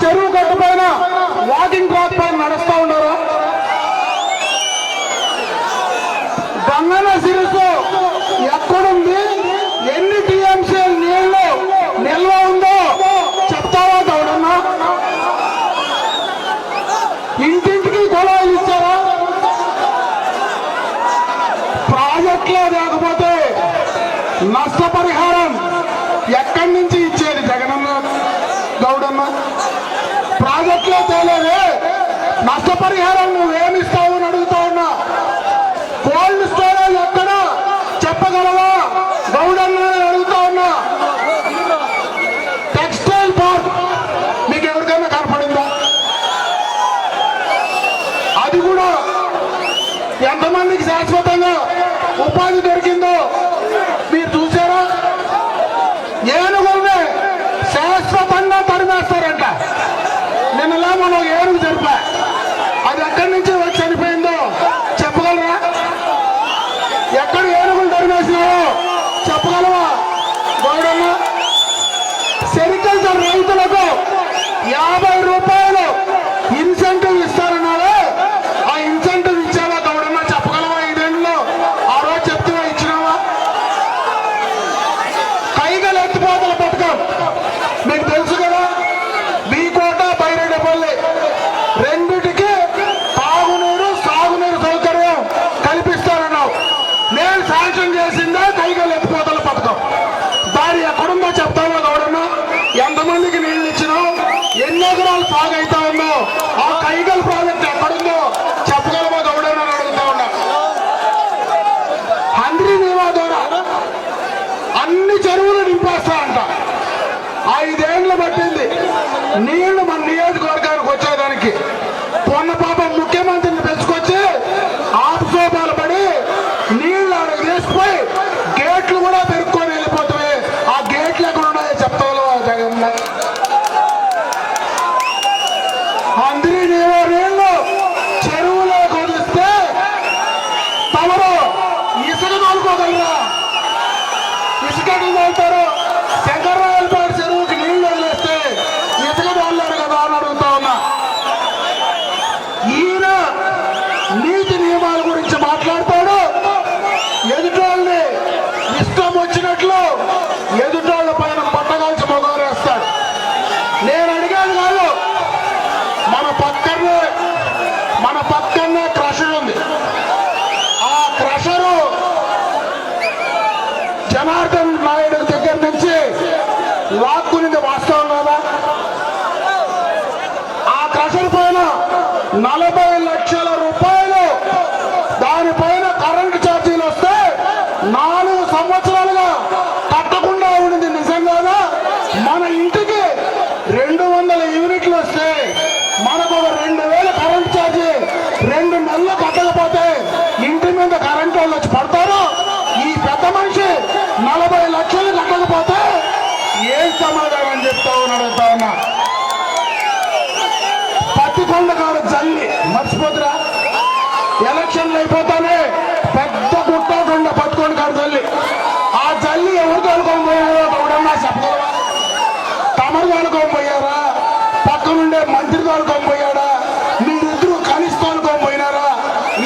చెరువు గట్టు పైన వాకింగ్ ట్రాక్ పైన నడుస్తూ ఉన్నారా. గంగన సిరుసు ఎక్కడుంది? ఎన్ని టీఎంసీ నీళ్ళు నిల్వ ఉందో చెప్తావా గౌడన్నా ఇంటింటికి గొడవలు ఇచ్చారా ప్రాజెక్టులో లేకపోతే నష్టం నష్టపరిహారం నువ్వేమిస్తావు ఏనుగులు చెప్పగలవా? గౌడన్న ఎకరాలు అవుతా ఉందో? ఆ కైగల్ ప్రాజెక్ట్ ఎక్కడుందో చెప్పగలమో గౌడన్న అని అడుగుతా ఉన్నా. హంద్రీ నీవా ద్వారా అన్ని చెరువులు నింపేస్తారంట ఐదేళ్ళు పట్టింది. నీళ్ళు ఇసుకటి తోలుతారు శంకర్రాయలపాటి చెరువుకి నీళ్ళు వదిలేస్తే ఇసుక కదా అని అడుగుతా ఉన్నా. ఈయన నీతి నియమాల గురించి మాట్లాడతాడు. ఎదుటోళ్ళని ఇష్టం వచ్చినట్లు ఎదుటోళ్ళ పైన పట్టగాల్చి మొగరేస్తాడు. నేను అడిగాను కాదు మన పక్కనే మన పక్కనే క్రషర్ ఉంది. ఆ క్రషరు జనార్దన్ నాయుడు దగ్గర నుంచి లాక్కునింది వాస్తవం కదా ఆ క్రషర్ పైన నలభై లక్షల రూపాయలు. దానిపైన కరెంటు ఛార్జీలు వస్తే నాలుగు సంవత్సరాలుగా కట్టకుండా ఉండింది నిజంగానా? మన ఇంటికి రెండు వందల యూనిట్లు వస్తే మనకు ఒక రెండు వేల కరెంటు ఛార్జీ రెండు నెలలు కట్టకపోతే ఇంటి మీద కరెంట్ వాళ్ళు వచ్చి పడతారు. ఈ పెద్ద మనిషి నలభై లక్షలు అయిపోతానే. పెద్ద గుట్టకుండా పట్టుకొని కాదు తల్లి. ఆ తల్లి ఎవరు తోలుకొని పోయారో ఎవడన్నా చెప్పగలవా? తమరు తోలుకొని పోయారా? పక్కనుండే మంత్రి తోలుకొని పోయాడా? మీరిద్దరూ కలిసి తోలుకొని పోయినారా?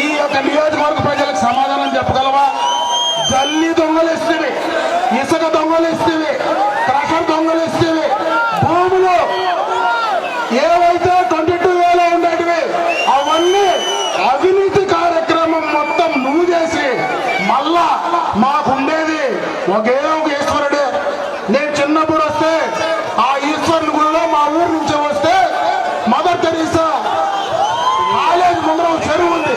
ఈ యొక్క నియోజకవర్గ ప్రజలకు సమాధానం చెప్పగలవా? జల్లి దొంగలిస్తుంది. ఇసుక దొంగలిస్తుంది. మాకుండేది. ఒకే ఒక ఈశ్వరుడే. నేను చిన్నప్పుడు వస్తే ఆ ఈశ్వరుని గుడిలో మా ఊరు నుంచి వస్తే మదర్ తెరీసా కాలేజ్ ముందర ఒక చెరువు ఉంది.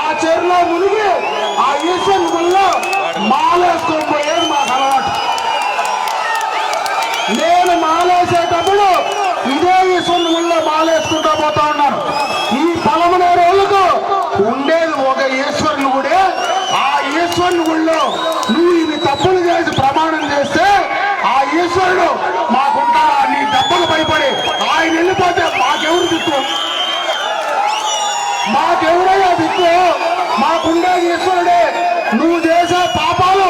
ఆ చెరువులో మునిగి ఆ ఈశ్వరుని గుడిలో మాలేసుకొని పోయేది మాకు అలవాటు. నేను మాలేసేటప్పుడు ఇదే ఈశ్వరుని గుళ్ళో మాలేసుకుంటా పోతా ఉన్నాను ఈ లేకపోతే మాకెవరు దిక్కు? మాకెవరయ్యా దిక్కు? మాకుండే ఈశ్వరుడే. నువ్వు చేసే పాపాలు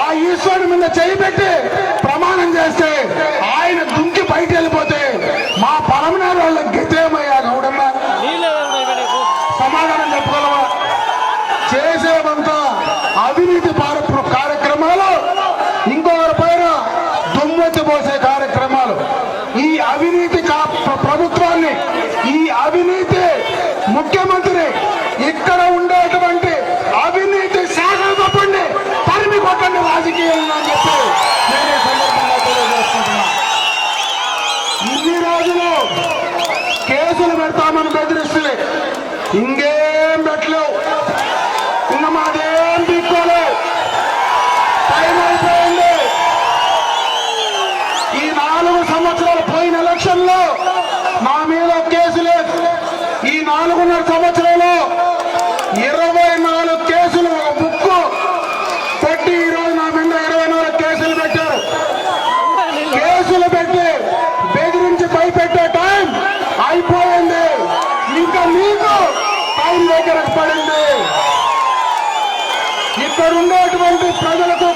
ఆ ఈశ్వరుడి మీద చేయి పెట్టి ప్రమాణం చేస్తే ఆయన దుంకి బయట వెళ్ళిపోతే మా పెడతామని బెదిరిస్తుంది. ఇంకేం పెట్టలేవు. అక్కడ ఉన్నటువంటి ప్రజలకు